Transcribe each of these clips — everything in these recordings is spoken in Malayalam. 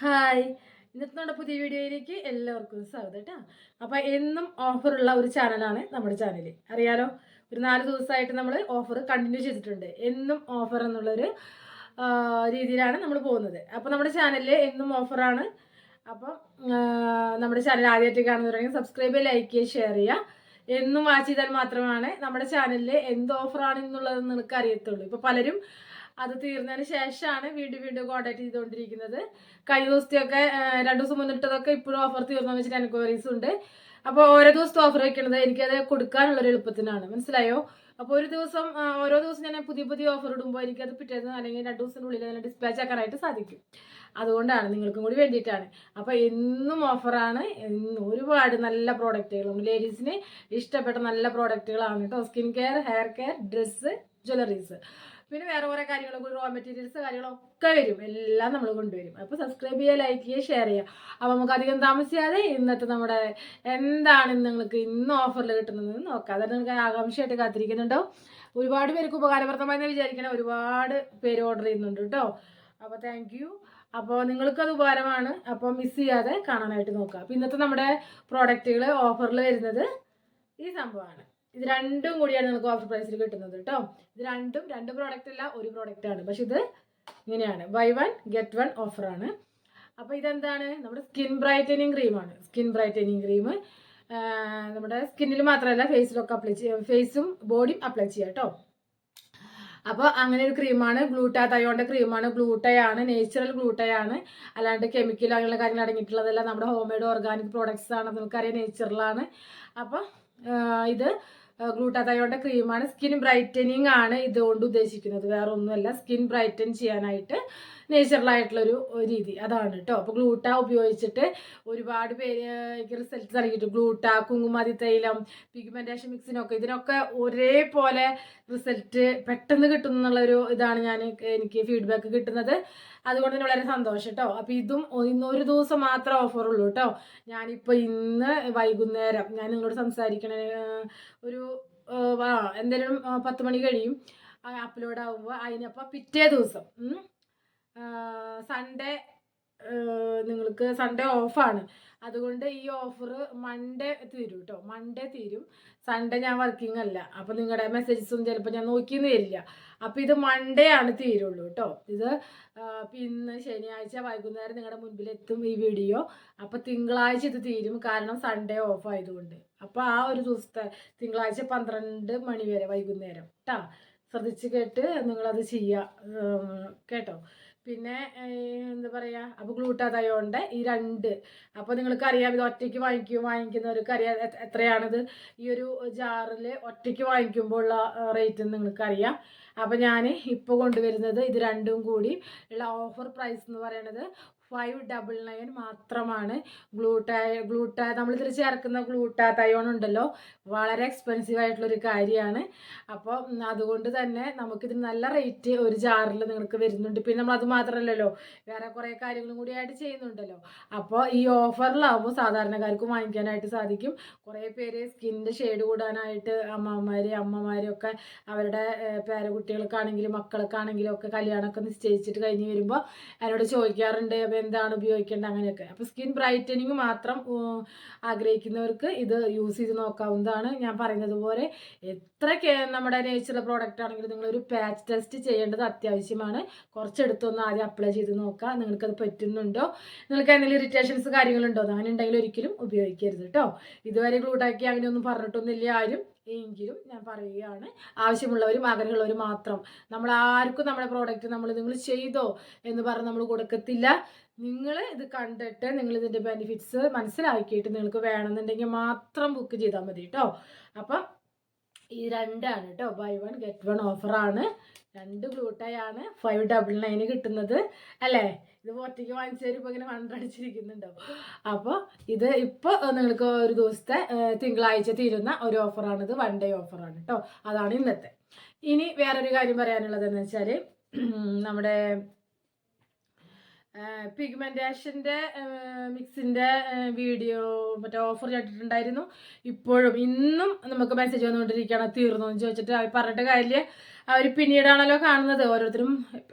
ഹായ്. ഇന്നത്തെ നമ്മുടെ പുതിയ വീഡിയോയിലേക്ക് എല്ലാവർക്കും സ്വാഗതം കേട്ടോ അപ്പോൾ എന്നും ഓഫറുള്ള ഒരു ചാനലാണ് നമ്മുടെ ചാനൽ അറിയാലോ? ഒരു നാല് ദിവസമായിട്ട് നമ്മൾ ഓഫർ കണ്ടിന്യൂ ചെയ്തിട്ടുണ്ട്. എന്നും ഓഫർ എന്നുള്ളൊരു രീതിയിലാണ് നമ്മൾ പോകുന്നത്. അപ്പോൾ നമ്മുടെ ചാനലിൽ എന്നും ഓഫറാണ് അപ്പം നമ്മുടെ ചാനൽ ആദ്യമായിട്ട് കാണുന്നവരാണെങ്കിൽ സബ്സ്ക്രൈബ് ലൈക്ക് ചെയ്യുക ഷെയർ ചെയ്യുക. എന്നും വാച്ച് ചെയ്താൽ മാത്രമാണ് നമ്മുടെ ചാനലിൽ എന്ത് ഓഫറാണ് എന്നുള്ളത് നിങ്ങൾക്ക് അറിയത്തുള്ളൂ. ഇപ്പോൾ പലരും അത് തീർന്നതിന് ശേഷമാണ് വീണ്ടും വീണ്ടും കോൺടാക്ട് ചെയ്തുകൊണ്ടിരിക്കുന്നത്. കഴിഞ്ഞ ദിവസത്തെയൊക്കെ രണ്ടു ദിവസം മുന്നിട്ടതൊക്കെ ഇപ്പോഴും ഓഫർ തീർന്നു വെച്ചിട്ട് എൻക്വയറീസ് ഉണ്ട്. അപ്പോൾ ഓരോ ദിവസത്തെ ഓഫർ വെക്കണത് എനിക്കത് കൊടുക്കാനുള്ള ഒരു എളുപ്പത്തിനാണ്. മനസ്സിലായോ? അപ്പോൾ ഒരു ദിവസം ഓരോ ദിവസം ഞാൻ പുതിയ പുതിയ ഓഫർ ഇടുമ്പോൾ എനിക്കത് പിറ്റേന്ന് അല്ലെങ്കിൽ രണ്ട് ദിവസത്തിനുള്ളിൽ അതിനെ ഡിസ്പാച്ച് ആക്കാനായിട്ട് സാധിക്കും. അതുകൊണ്ടാണ് നിങ്ങൾക്കും കൂടി വേണ്ടിയിട്ടാണ്. അപ്പോൾ എന്നും ഓഫറാണ് ഒരുപാട് നല്ല പ്രോഡക്റ്റുകളും ലേഡീസിന് ഇഷ്ടപ്പെട്ട നല്ല പ്രോഡക്റ്റുകളാണ് കേട്ടോ. Skin care hair care dress jewelleries പിന്നെ വേറെ കുറേ കൂടി റോ മെറ്റീരിയൽസ് കാര്യങ്ങളൊക്കെ വരും. എല്ലാം നമ്മൾ കൊണ്ടുവരും. അപ്പോൾ സബ്സ്ക്രൈബ് ചെയ്യുക ലൈക്ക് ചെയ്യുക ഷെയർ ചെയ്യുക. അപ്പോൾ നമുക്ക് അധികം താമസിയാതെ ഇന്നത്തെ നമ്മുടെ എന്താണ് നിങ്ങൾക്ക് ഇന്ന് ഓഫറിൽ കിട്ടുന്നത് നോക്കാം. അതായത് നിങ്ങൾക്ക് ആകാംക്ഷയായിട്ട് കാത്തിരിക്കുന്നുണ്ടോ ഒരുപാട് പേർക്ക് ഉപകാരപ്രദമായെന്ന് വിചാരിക്കണം. ഒരുപാട് പേര് ഓർഡർ ചെയ്യുന്നുണ്ട് കേട്ടോ. അപ്പോൾ താങ്ക് യു അപ്പോൾ അത് ഉപകാരമാണ്. അപ്പോൾ മിസ് ചെയ്യാതെ കാണാനായിട്ട് നോക്കുക അപ്പോൾ ഇന്നത്തെ നമ്മുടെ പ്രോഡക്റ്റുകൾ ഓഫറിൽ വരുന്നത് ഈ സംഭവമാണ്. ഇത് രണ്ടും കൂടിയാണ് നിങ്ങൾക്ക് ഓഫർ പ്രൈസിൽ കിട്ടുന്നത് കേട്ടോ ഇത് രണ്ടും രണ്ട് പ്രോഡക്റ്റ് അല്ല ഒരു പ്രോഡക്റ്റ് ആണ്. പക്ഷെ ഇത് ഇങ്ങനെയാണ്. ബൈ വൺ ഗെറ്റ് വൺ ഓഫറാണ് അപ്പോൾ ഇതെന്താണ്? നമ്മുടെ സ്കിൻ ബ്രൈറ്റനിങ് ക്രീമാണ് സ്കിൻ ബ്രൈറ്റനിങ് ക്രീം നമ്മുടെ സ്കിന്നിൽ മാത്രമല്ല ഫേസിലൊക്കെ അപ്ലൈ ചെയ്യാം ഫേസും ബോഡിയും അപ്ലൈ ചെയ്യാം കേട്ടോ അപ്പോൾ അങ്ങനെ ഒരു ക്രീമാണ് ഗ്ലൂട്ടാ തയോണ്ട ക്രീമാണ് ഗ്ലൂട്ടയാണ് നേച്ചുറൽ ഗ്ലൂട്ടയാണ് അല്ലാണ്ട് കെമിക്കൽ അങ്ങനെയുള്ള കാര്യങ്ങൾ അടങ്ങിയിട്ടുള്ളതല്ല. നമ്മുടെ ഹോം മെയ്ഡ് ഓർഗാനിക് പ്രോഡക്ട്സ് ആണ്. നിങ്ങൾക്കറിയാം നേച്ചുറലാണ് അപ്പോൾ ഇത് ഗ്ലൂട്ടാതയോണ്ട ക്രീമാണ്. സ്കിൻ ബ്രൈറ്റനിങ് ആണ് ഇതുകൊണ്ട് ഉദ്ദേശിക്കുന്നത്. വേറെ ഒന്നുമല്ല സ്കിൻ ബ്രൈറ്റൻ ചെയ്യാനായിട്ട് നേച്ചുറൽ ആയിട്ടുള്ളൊരു രീതി. അതാണ് കേട്ടോ അപ്പോൾ ഗ്ലൂട്ടാ ഉപയോഗിച്ചിട്ട് ഒരുപാട് പേര് റിസൾട്ട്സ് ഇറങ്ങിയിട്ട് ഗ്ലൂട്ട കുങ്കുമതി തൈലം പിഗ്മെന്റേഷൻ മിക്സിനൊക്കെ ഇതിനൊക്കെ ഒരേപോലെ റിസൾട്ട് പെട്ടെന്ന് കിട്ടും എന്നുള്ളൊരു ഇതാണ് ഞാൻ എനിക്ക് ഫീഡ്ബാക്ക് കിട്ടുന്നത്. അതുകൊണ്ട് തന്നെ വളരെ സന്തോഷം കേട്ടോ അപ്പോൾ ഇതും ഇന്നൊരു ഒരു ദിവസം മാത്രമേ ഓഫറുള്ളൂ കേട്ടോ ഞാനിപ്പോൾ ഇന്ന് വൈകുന്നേരം ഞാൻ നിങ്ങളോട് സംസാരിക്കണ ഒരു എന്തെങ്കിലും പത്ത് മണി കഴിയും. അപ്ലോഡ് ആവുമ്പോൾ അതിനപ്പോൾ പിറ്റേ ദിവസം സൺഡേ നിങ്ങൾക്ക് സൺഡേ ഓഫാണ് അതുകൊണ്ട് ഈ ഓഫർ മൺഡേ തീരും കേട്ടോ മൺഡേ തീരും. സൺഡേ ഞാൻ വർക്കിംഗ് അല്ല. അപ്പോൾ നിങ്ങളുടെ മെസ്സേജസും ചിലപ്പോൾ ഞാൻ നോക്കിയെന്ന് വരില്ല. അപ്പോൾ ഇത് മൺഡേ ആണ് തീരുള്ളൂ കേട്ടോ ഇത് പിന്നെ ശനിയാഴ്ച വൈകുന്നേരം നിങ്ങളുടെ മുൻപിൽ എത്തും ഈ വീഡിയോ അപ്പോൾ തിങ്കളാഴ്ച ഇത് തീരും. കാരണം സൺഡേ ഓഫ് ആയതുകൊണ്ട്. അപ്പോൾ ആ ഒരു ദിവസത്തെ തിങ്കളാഴ്ച പന്ത്രണ്ട് മണി വരെ വൈകുന്നേരം. കേട്ടോ ശ്രദ്ധിച്ച് കേട്ട് നിങ്ങളത് ചെയ്യുക കേട്ടോ. പിന്നെ എന്താ പറയുക അപ്പോൾ ഗ്ലൂട്ടാതയോണ്ട് ഈ രണ്ട്. അപ്പോൾ നിങ്ങൾക്ക് അറിയാം ഇത് ഒറ്റയ്ക്ക് വാങ്ങിക്കും വാങ്ങിക്കുന്നവർക്ക് അറിയാം എത്രയാണിത്. ഈ ഒരു ജാറിൽ ഒറ്റയ്ക്ക് വാങ്ങിക്കുമ്പോൾ ഉള്ള റേറ്റ് നിങ്ങൾക്ക് അറിയാം അപ്പോൾ ഞാൻ ഇപ്പോൾ കൊണ്ടുവരുന്നത് ഇത് രണ്ടും കൂടി ഉള്ള ഓഫർ പ്രൈസ് എന്ന് പറയുന്നത് ഫൈവ് ഡബിൾ നയൻ മാത്രമാണ്. ഗ്ലൂട്ടാ നമ്മളിതിൽ ചേർക്കുന്ന ഗ്ലൂട്ടാതയോൺ ഉണ്ടല്ലോ. വളരെ എക്സ്പെൻസീവ് ആയിട്ടുള്ളൊരു കാര്യമാണ്. അപ്പോൾ അതുകൊണ്ട് തന്നെ നമുക്കിതിന് നല്ല റേറ്റ് ഒരു ജാറിൽ നിങ്ങൾക്ക് വരുന്നുണ്ട്. പിന്നെ നമ്മൾ അത് മാത്രമല്ലല്ലോ വേറെ കുറേ കാര്യങ്ങളും കൂടി ആയിട്ട് ചെയ്യുന്നുണ്ടല്ലോ. അപ്പോൾ ഈ ഓഫറിലാവുമ്പോൾ സാധാരണക്കാർക്ക് വാങ്ങിക്കാനായിട്ട് സാധിക്കും. കുറേ പേര് സ്കിന്നിന്റെ ഷെയ്ഡ് കൂടാനായിട്ട് അമ്മമാർ അമ്മമാരൊക്കെ അവരുടെ പേരക്കുട്ടികൾക്കാണെങ്കിലും മക്കൾക്കാണെങ്കിലും ഒക്കെ കല്യാണമൊക്കെ നിശ്ചയിച്ചിട്ട് കഴിഞ്ഞ് വരുമ്പോൾ എന്നോട് ചോദിക്കാറുണ്ട് എന്താണ് ഉപയോഗിക്കേണ്ടത് അങ്ങനെയൊക്കെ. അപ്പോൾ സ്കിൻ ബ്രൈറ്റനിങ് മാത്രം ആഗ്രഹിക്കുന്നവർക്ക് ഇത് യൂസ് ചെയ്ത് നോക്കാവുന്നതാണ് ഞാൻ പറയുന്നത് പോലെ. എത്ര നമ്മുടെ നേച്ചറൽ പ്രോഡക്റ്റ് ആണെങ്കിലും നിങ്ങളൊരു പാച്ച് ടെസ്റ്റ് ചെയ്യേണ്ടത് അത്യാവശ്യമാണ്. കുറച്ചെടുത്തൊന്ന് ആദ്യം അപ്ലൈ ചെയ്ത് നോക്കുക നിങ്ങൾക്കത് പറ്റുന്നുണ്ടോ? നിങ്ങൾക്ക് എന്തെങ്കിലും ഇറിറ്റേഷൻസ് കാര്യങ്ങളുണ്ടോ? അങ്ങനെ ഉണ്ടെങ്കിൽ ഒരിക്കലും ഉപയോഗിക്കരുത് കേട്ടോ ഇതുവരെ ഗ്ലൂട്ടാക്കി അങ്ങനെയൊന്നും പറഞ്ഞിട്ടൊന്നുമില്ല ആരും. എങ്കിലും ഞാൻ പറയുകയാണ് ആവശ്യമുള്ളവരും ആഗ്രഹമുള്ളവരും മാത്രം. നമ്മൾ ആർക്കും നമ്മുടെ പ്രോഡക്റ്റ് നമ്മൾ നിങ്ങൾ ചെയ്തോ എന്ന് പറഞ്ഞ് നമ്മൾ കൊടുക്കത്തില്ല. നിങ്ങൾ ഇത് കണ്ടിട്ട് നിങ്ങൾ ഇതിന്റെ ബെനിഫിറ്റ്സ് മനസ്സിലാക്കിയിട്ട് നിങ്ങൾക്ക് വേണമെന്നുണ്ടെങ്കിൽ മാത്രം ബുക്ക് ചെയ്താൽ മതി കേട്ടോ. അപ്പം ഈ രണ്ടാണ് കേട്ടോ ബൈ വൺ ഗെറ്റ് വൺ ഓഫറാണ് രണ്ട് ഗ്ലൂട്ടായാണ് ഫൈവ് ഡബിൾ നയന് കിട്ടുന്നത്. അല്ലേ? ഇത് ഒറ്റയ്ക്ക് വാങ്ങിച്ചു ഇപ്പോൾ ഇങ്ങനെ ഹൺഡ്രഡ് അടിച്ചിരിക്കുന്നുണ്ടോ? അപ്പോൾ ഇത് ഇപ്പോൾ നിങ്ങൾക്ക് ഒരു ദിവസത്തെ തിങ്കളാഴ്ച തീരുന്ന ഒരു ഓഫറാണിത് വൺ ഡേ ഓഫറാണ് കേട്ടോ അതാണ് ഇന്നത്തെ. ഇനി വേറൊരു കാര്യം പറയാനുള്ളത് എന്ന് വെച്ചാൽ നമ്മുടെ പിഗ്മെന്റേഷന്റെ മിക്സിന്റെ വീഡിയോ മറ്റേ ഓഫർ കേട്ടിട്ടുണ്ടായിരുന്നു. ഇപ്പോഴും ഇന്നും നമുക്ക് മെസ്സേജ് വന്നുകൊണ്ടിരിക്കുകയാണ്. തീർന്നു എന്ന് ചോദിച്ചിട്ട് അവർ പറഞ്ഞിട്ട് കാര്യമില്ല. അവർ പിന്നീടാണല്ലോ കാണുന്നത്. ഓരോരുത്തരും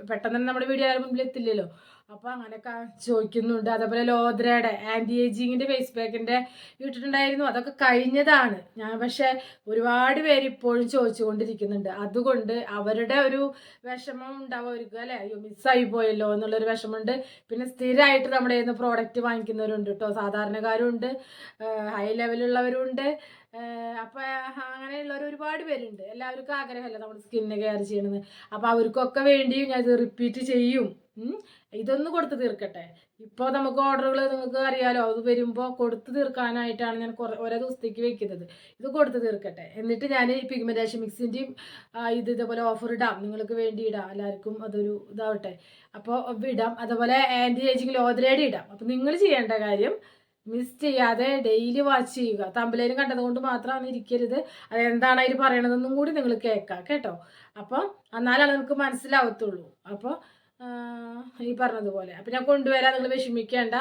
പെട്ടെന്ന് തന്നെ നമ്മുടെ വീഡിയോ മുമ്പിൽ എത്തില്ലല്ലോ. അപ്പോൾ അങ്ങനെയൊക്കെ ചോദിക്കുന്നുണ്ട്. അതേപോലെ ലോദ്രയുടെ ആന്റി ഏജിങ്ങിന്റെ ഫേസ് പാക്കിന്റെ ഇട്ടിട്ടുണ്ടായിരുന്നു. അതൊക്കെ കഴിഞ്ഞതാണ്. ഞാൻ പക്ഷേ ഒരുപാട് പേര് ഇപ്പോഴും ചോദിച്ചുകൊണ്ടിരിക്കുന്നുണ്ട്. അതുകൊണ്ട് അവരുടെ ഒരു വിഷമം ഉണ്ടാവുക അല്ലേ? അയ്യോ മിസ്സായി പോയല്ലോ എന്നുള്ളൊരു വിഷമമുണ്ട്. പിന്നെ സ്ഥിരമായിട്ട് നമ്മുടെ കയ്യിൽ നിന്ന് പ്രോഡക്റ്റ് വാങ്ങിക്കുന്നവരുണ്ട് കേട്ടോ. സാധാരണക്കാരുണ്ട് ഹൈ ലെവലുള്ളവരുണ്ട് അപ്പോൾ അങ്ങനെയുള്ളവർ ഒരുപാട് പേരുണ്ട്. എല്ലാവർക്കും ആഗ്രഹമല്ല നമ്മുടെ സ്കിന്നിനെ കെയർ ചെയ്യണമെന്ന് അപ്പോൾ അവർക്കൊക്കെ വേണ്ടിയും ഞാൻ ഇത് റിപ്പീറ്റ് ചെയ്യും. ഇതൊന്ന് കൊടുത്ത് തീർക്കട്ടെ. ഇപ്പോൾ നമുക്ക് ഓർഡറുകൾ നിങ്ങൾക്ക് അറിയാലോ അത് വരുമ്പോൾ കൊടുത്ത് തീർക്കാനായിട്ടാണ് ഞാൻ കുറേ ഓരോ ദിവസത്തേക്ക് വെക്കുന്നത്. ഇത് കൊടുത്ത് തീർക്കട്ടെ. എന്നിട്ട് ഞാൻ പിഗ്മെന്റേഷൻ മിക്സിന്റെയും ഇത് ഇതേപോലെ ഓഫർ ഇടാം. നിങ്ങൾക്ക് വേണ്ടി ഇടാം. എല്ലാവർക്കും അതൊരു ഇതാവട്ടെ. അപ്പോൾ ഇടാം അതുപോലെ ആന്റി ഏജിങ് ലോദ്രേഡ് ഇടാം. അപ്പോൾ നിങ്ങൾ ചെയ്യേണ്ട കാര്യം മിസ് ചെയ്യാതെ ഡെയിലി വാച്ച് ചെയ്യുക. തമ്പലേലും കണ്ടത് കൊണ്ട് മാത്രമാണ് ഇരിക്കരുത്. അത് എന്താണ് അതിൽ പറയണതെന്നും കൂടി നിങ്ങൾ കേൾക്കാം. കേട്ടോ? അപ്പോൾ എന്നാലാണ് നിങ്ങൾക്ക് മനസ്സിലാവത്തുള്ളൂ. അപ്പോൾ ഈ പറഞ്ഞതുപോലെ. അപ്പം ഞാൻ കൊണ്ടുവരാം നിങ്ങൾ വിഷമിക്കേണ്ട.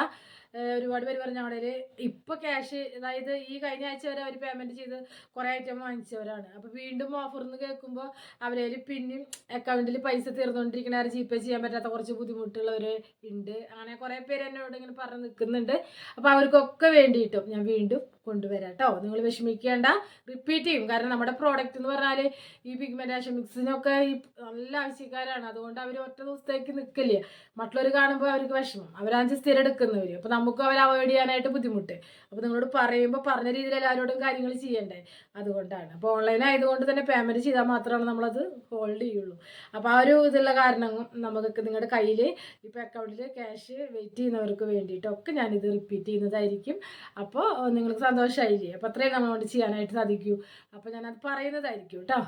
ഒരുപാട് പേര് പറഞ്ഞ അവിടെ ഇപ്പോൾ ക്യാഷ് അതായത് ഈ കഴിഞ്ഞ ആഴ്ച വരെ അവർ പേയ്മെന്റ് ചെയ്ത് കുറേ ഐറ്റം വാങ്ങിച്ചവരാണ്. അപ്പോൾ വീണ്ടും ഓഫർ എന്ന് കേൾക്കുമ്പോൾ അവരേൽ പിന്നെയും അക്കൗണ്ടിൽ പൈസ തീർന്നുകൊണ്ടിരിക്കണ ജി പേ ചെയ്യാൻ പറ്റാത്ത കുറച്ച് ബുദ്ധിമുട്ടുള്ളവർ ഉണ്ട് അങ്ങനെ കുറേ പേര് എന്നോട് ഇങ്ങനെ പറഞ്ഞ് നിൽക്കുന്നുണ്ട് അപ്പോൾ അവർക്കൊക്കെ വേണ്ടിയിട്ടും ഞാൻ വീണ്ടും കൊണ്ടുവരാം കേട്ടോ. നിങ്ങൾ വിഷമിക്കേണ്ട. റിപ്പീറ്റ് ചെയ്യും. കാരണം നമ്മുടെ പ്രോഡക്റ്റ് എന്ന് പറഞ്ഞാൽ ഈ പിഗ്മെന്റേഷൻ മിക്സിനൊക്കെ ഈ നല്ല ആവശ്യക്കാരാണ്. അതുകൊണ്ട് അവർ ഒറ്റ ദിവസത്തേക്ക് നിൽക്കില്ല മറ്റുള്ളവർ കാണുമ്പോൾ അവർക്ക് വിഷമം. അവരാഞ്ച് സ്ഥിരം എടുക്കുന്നവർ അപ്പോൾ നമുക്ക് അവർ അവോയ്ഡ് ചെയ്യാനായിട്ട് ബുദ്ധിമുട്ട്. അപ്പോൾ നിങ്ങളോട് പറയുമ്പോൾ പറഞ്ഞ രീതിയിൽ എല്ലാവരോടും കാര്യങ്ങൾ ചെയ്യേണ്ടേ? അതുകൊണ്ടാണ്. അപ്പോൾ ഓൺലൈൻ ആയതുകൊണ്ട് തന്നെ പേയ്മെന്റ് ചെയ്താൽ മാത്രമാണ് നമ്മളത് ഹോൾഡ് ചെയ്യുള്ളൂ. അപ്പോൾ ആ ഒരു ഇതുള്ള കാരണം നമുക്ക് നിങ്ങളുടെ കയ്യിൽ ഇപ്പോൾ അക്കൗണ്ടിൽ ക്യാഷ് വെയിറ്റ് ചെയ്യുന്നവർക്ക് വേണ്ടിയിട്ടൊക്കെ ഞാനിത് റിപ്പീറ്റ് ചെയ്യുന്നതായിരിക്കും. അപ്പോൾ നിങ്ങൾക്ക് സന്തോഷമായില്ലേ അപ്പോൾ അത്രയും നമ്മൾ കൊണ്ട് ചെയ്യാനായിട്ട് സാധിക്കൂ. അപ്പോൾ ഞാനത് പറയുന്നതായിരിക്കും കേട്ടോ.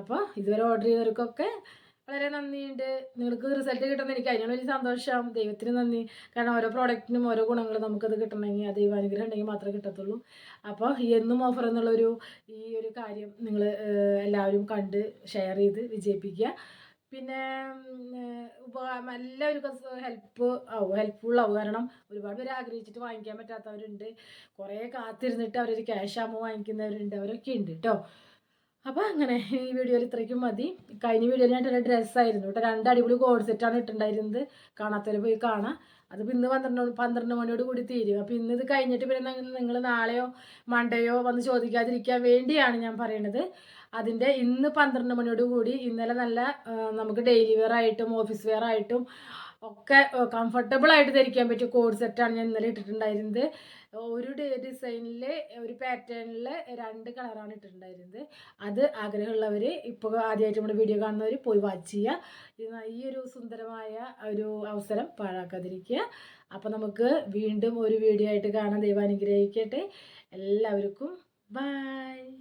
അപ്പോൾ ഇതുവരെ ഓർഡർ ചെയ്തവർക്കൊക്കെ വളരെ നന്ദിയുണ്ട്. നിങ്ങൾക്ക് റിസൾട്ട് കിട്ടുന്ന എനിക്ക് അതിനുള്ള വലിയ സന്തോഷം. ദൈവത്തിന് നന്ദി. കാരണം ഓരോ പ്രോഡക്റ്റിനും ഓരോ ഗുണങ്ങൾ നമുക്കത് കിട്ടണമെങ്കിൽ ആ ദൈവാനുഗ്രഹം ഉണ്ടെങ്കിൽ മാത്രമേ കിട്ടത്തുള്ളൂ. അപ്പോൾ എന്നും ഓഫർ എന്നുള്ളൊരു ഈ ഒരു കാര്യം നിങ്ങൾ എല്ലാവരും കണ്ട് ഷെയർ ചെയ്ത് വിജയിപ്പിക്കുക. പിന്നെ ഉപകാരം എല്ലാവർക്കും ഹെൽപ്പ് ആവും. ഹെൽപ്ഫുൾ ആവും. കാരണം ഒരുപാട് പേര് ആഗ്രഹിച്ചിട്ട് വാങ്ങിക്കാൻ പറ്റാത്തവരുണ്ട്. കുറേ കാത്തിരുന്നിട്ട് അവരൊരു ക്യാഷ് ആകുമ്പോൾ വാങ്ങിക്കുന്നവരുണ്ട്. അവരൊക്കെ ഉണ്ട് കേട്ടോ അപ്പോൾ അങ്ങനെ ഈ വീഡിയോയിൽ ഇത്രയ്ക്കും മതി. കഴിഞ്ഞ വീഡിയോയിൽ ഞാൻ ഡ്രസ്സായിരുന്നു കേട്ടോ രണ്ട് അടിപൊളി കോഡ് സെറ്റാണ് ഇട്ടുണ്ടായിരുന്നത്. കാണാത്തവർ പോയി കാണാം. അതിപ്പോൾ ഇന്ന് പന്ത്രണ്ട് പന്ത്രണ്ട് മണിയോട് കൂടി തീരും. അപ്പോൾ ഇന്ന് ഇത് കഴിഞ്ഞിട്ട് പിന്നെ നിങ്ങൾ നാളെയോ മണ്ടയോ വന്ന് ചോദിക്കാതിരിക്കാൻ വേണ്ടിയാണ് ഞാൻ പറയണത്. അതിന്റെ ഇന്ന് പന്ത്രണ്ട് മണിയോട് കൂടി ഇന്നലെ നല്ല നമുക്ക് ഡെയിലി വെയർ ആയിട്ടും ഓഫീസ് വെയർ ആയിട്ടും ഒക്കെ കംഫർട്ടബിൾ ആയിട്ട് ധരിക്കാൻ പറ്റിയ കോഡ് സെറ്റാണ് ഞാൻ ഇന്നലെ ഇട്ടിട്ടുണ്ടായിരുന്നത്. ഒരു ഡിസൈനിലെ ഒരു പാറ്റേണിൽ രണ്ട് കളറാണ് ഇട്ടിട്ടുണ്ടായിരുന്നത്. അത് ആഗ്രഹമുള്ളവർ ഇപ്പോൾ ആദ്യമായിട്ട് നമ്മുടെ വീഡിയോ കാണുന്നവർ പോയി വാച്ച് ചെയ്യുക ഈ ഒരു സുന്ദരമായ ഒരു അവസരം പാഴാക്കാതിരിക്കുക. അപ്പോൾ നമുക്ക് വീണ്ടും ഒരു വീഡിയോ ആയിട്ട് കാണാൻ ദൈവം അനുഗ്രഹിക്കട്ടെ. എല്ലാവർക്കും ബൈ.